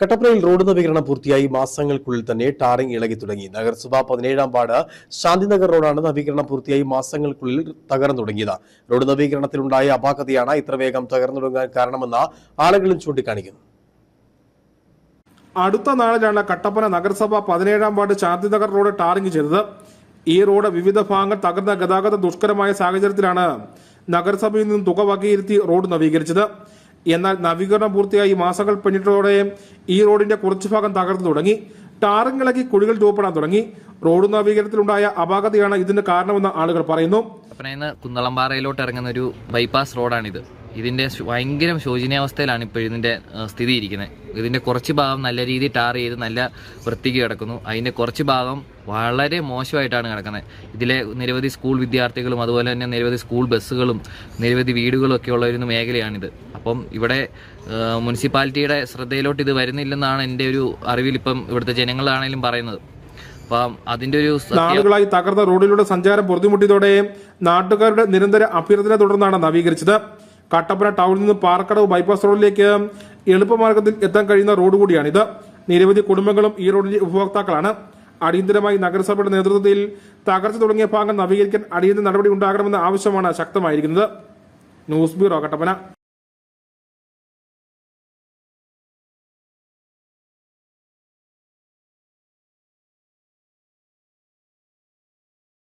കട്ടപ്പനയിൽ റോഡ് നവീകരണം പൂർത്തിയായി. മാസങ്ങൾക്കുള്ളിൽ തന്നെ ടാറിംഗ് ഇളകി തുടങ്ങി. നഗരസഭ പതിനേഴാം വാർഡ് ശാന്തിനഗർ റോഡാണ് നവീകരണം പൂർത്തിയായി. മാസങ്ങൾക്കുള്ളിൽ തകർന്നു തുടങ്ങിയത്. റോഡ് നവീകരണത്തിലുണ്ടായ അപാകതയാണ് ഇത്ര വേഗം തകർന്നു തുടങ്ങാൻ കാരണമെന്ന് ആളുകളും ചൂണ്ടിക്കാണിക്കുന്നു. അടുത്ത നാളിലാണ് കട്ടപ്പന നഗരസഭ പതിനേഴാം വാർഡ് ശാന്തിനഗർ റോഡ് ടാറിംഗ് ചെയ്തത്. ഈ റോഡ് വിവിധ ഭാഗങ്ങൾ തകർന്ന ഗതാഗത ദുഷ്കരമായ സാഹചര്യത്തിലാണ് നഗരസഭയിൽ നിന്നും തുക വകയിരുത്തി റോഡ് നവീകരിച്ചത്. എന്നാൽ നവീകരണം പൂർത്തിയായി മാസങ്ങൾ പിന്നിട്ടതോടെ ഈ റോഡിന്റെ കുറച്ചു ഭാഗം തകർന്നു തുടങ്ങി. ടാറിംഗ് ഇളകി കുഴികൾ രൂപപ്പെടാൻ തുടങ്ങി. റോഡ് നവീകരണത്തിലുണ്ടായ അപാകതയാണ് ഇതിന് കാരണമെന്ന് ആളുകൾ പറയുന്നു. കുന്നളംപാറയിലോട്ട് ഇറങ്ങുന്ന ഒരു ബൈപ്പാസ് റോഡാണിത്. ഇതിന്റെ ഭയങ്കര ശോചനീയാവസ്ഥയിലാണ് ഇപ്പോൾ ഇതിന്റെ സ്ഥിതി ഇരിക്കുന്നത് ഇതിന്റെ കുറച്ച് ഭാഗം നല്ല രീതിയിൽ ടാർ ചെയ്ത് നല്ല വൃത്തിക്ക് കിടക്കുന്നു. അതിന്റെ കുറച്ച് ഭാഗം വളരെ മോശമായിട്ടാണ് കിടക്കുന്നത്. ഇതിലെ നിരവധി സ്കൂൾ വിദ്യാർത്ഥികളും അതുപോലെ തന്നെ നിരവധി സ്കൂൾ ബസ്സുകളും നിരവധി വീടുകളും ഒക്കെ ഉള്ള ഒരു മേഖലയാണിത്. അപ്പം ഇവിടെ മുനിസിപ്പാലിറ്റിയുടെ ശ്രദ്ധയിലോട്ട് ഇത് വരുന്നില്ലെന്നാണ് എന്റെ ഒരു അറിവിൽ ഇപ്പം ഇവിടുത്തെ ജനങ്ങളാണെങ്കിലും പറയുന്നത്. അപ്പം അതിന്റെ ഒരു നാളുകളായി തകർന്ന റോഡിലൂടെ സഞ്ചാരം പൊറുതിമുട്ടിയതോടെ നാട്ടുകാരുടെ നിരന്തര അഭ്യർത്ഥന തുടർന്നാണ് നവീകരിച്ചത്. കട്ടപ്പന ടൗണിൽ നിന്ന് പാർക്കടവ് ബൈപ്പാസ് റോഡിലേക്ക് എളുപ്പമാർഗത്തിൽ എത്താൻ കഴിയുന്ന റോഡ് കൂടിയാണിത്. നിരവധി കുടുംബങ്ങളും ഈ റോഡിന്റെ ഉപഭോക്താക്കളാണ്. അടിയന്തരമായി നഗരസഭയുടെ നേതൃത്വത്തിൽ തകർച്ച തുടങ്ങിയ ഭാഗം നവീകരിക്കാൻ അടിയന്തര നടപടി ഉണ്ടാകണമെന്ന ആവശ്യമാണ് ശക്തമായിരിക്കുന്നത്. News bureau Kattappana